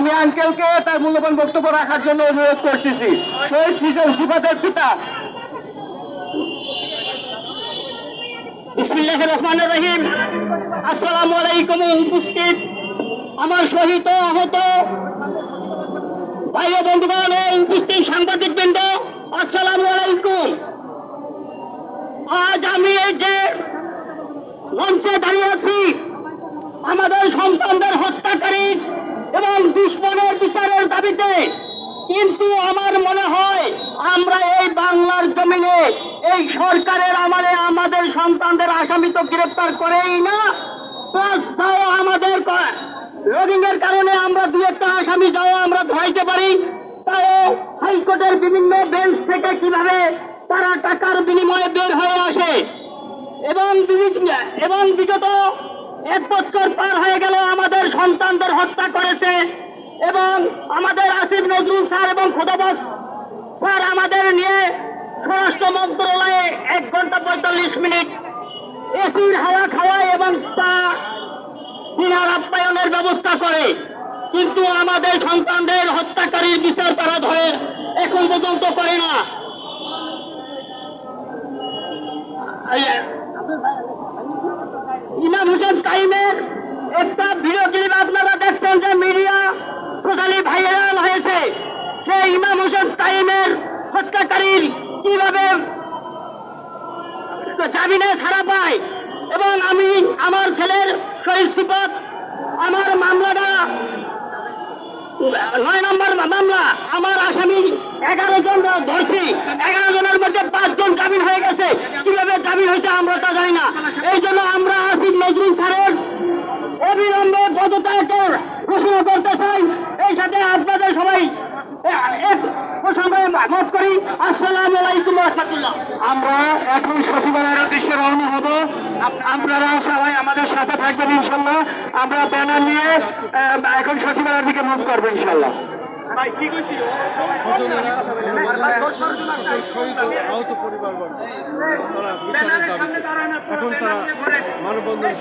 আমি আঙ্কেলকে তার মূল্যবান বক্তব্য রাখার জন্য অনুরোধ করতেছি। শহীদ সিজন পিতা। বিসমিল্লাহ রহিম। আসসালামু আলাইকুম উপস্থিত। আমার সহিত আহত ভাই বন্ধুগণ উপস্থিত সাংবাদিক বৃন্দ আসসালামু আলাইকুম। আজ আমি এই যে মঞ্চে দাঁড়িয়ে আছি আমাদের সন্তানদের হত্যাকারী এবং দুশ্মনের বিচারের দাবিতে কিন্তু আমার মনে হয় আমরা এই বাংলার জমিনে এই সরকারের আমলে আমাদের সন্তানদের আসামি তো গ্রেপ্তার করেই না তাও আমাদের রোগিং এর কারণে আমরা দু একটা আসামি যাও আমরা ধরাইতে পারি। তাও হাইকোর্টের বিভিন্ন বেঞ্চ থেকে কীভাবে তারা টাকার বিনিময়ে বের হয়ে আসে। এবং এবং বিগত এক বছর পার হয়ে গেল আমাদের সন্তানদের হত্যা করেছে। এবং আমাদের আসিফ নজরুল স্যার এবং খোদাবাস স্যার আমাদের নিয়ে স্বরাষ্ট্র মন্ত্রণালয়ে এক ঘণ্টা পঁয়তাল্লিশ মিনিট এসির হাওয়া খাওয়ায় এবং তা দিনার আপ্যায়নের ব্যবস্থা করে। কিন্তু আমাদের সন্তানদের হত্যাকারীর বিচার তারা ধরে এখন পর্যন্ত করে না। ইমাম হোসেন কাইমের একটা ভিডিও ক্লিপ আপনারা দেখছেন যে মিডিয়া টোটালি ভাইরাল হয়েছে সেই ইমাম হোসেন কাইমের হত্যাকারীর কীভাবে জামিনে ছাড়া পায় এবং আমি আমার ছেলের শহীদ সিপত, আমার মামলাটা, নয় নম্বর মামলা, আমার আসামি এগারো জন ধরছি। এগারো জনের মধ্যে পাঁচজন জামিন হয়ে গেছে। কীভাবে জামিন হয়েছে আমরা তা জানি না এই জন্য আমরা আসিফ নজরুল স্যারের অবিলম্বে পদত্যাগ ঘোষণা করতে চাই এই সাথে আপনাদের সবাই এ- এক মত করি। আসসালামু আলাইকুম রহমতুল্লাহ। আমরা এখন সচিবালয়ের উদ্দেশ্যে রওনা হব। আপনারা সবাই আমাদের সাথে থাকবেন ইনশাল্লাহ আমরা ব্যানার নিয়ে এখন সচিবালয়ের দিকে মুভ করব ইনশাল্লাহ আহত পরিবারবর্গ। তারা এখন তারা মানববন্ধন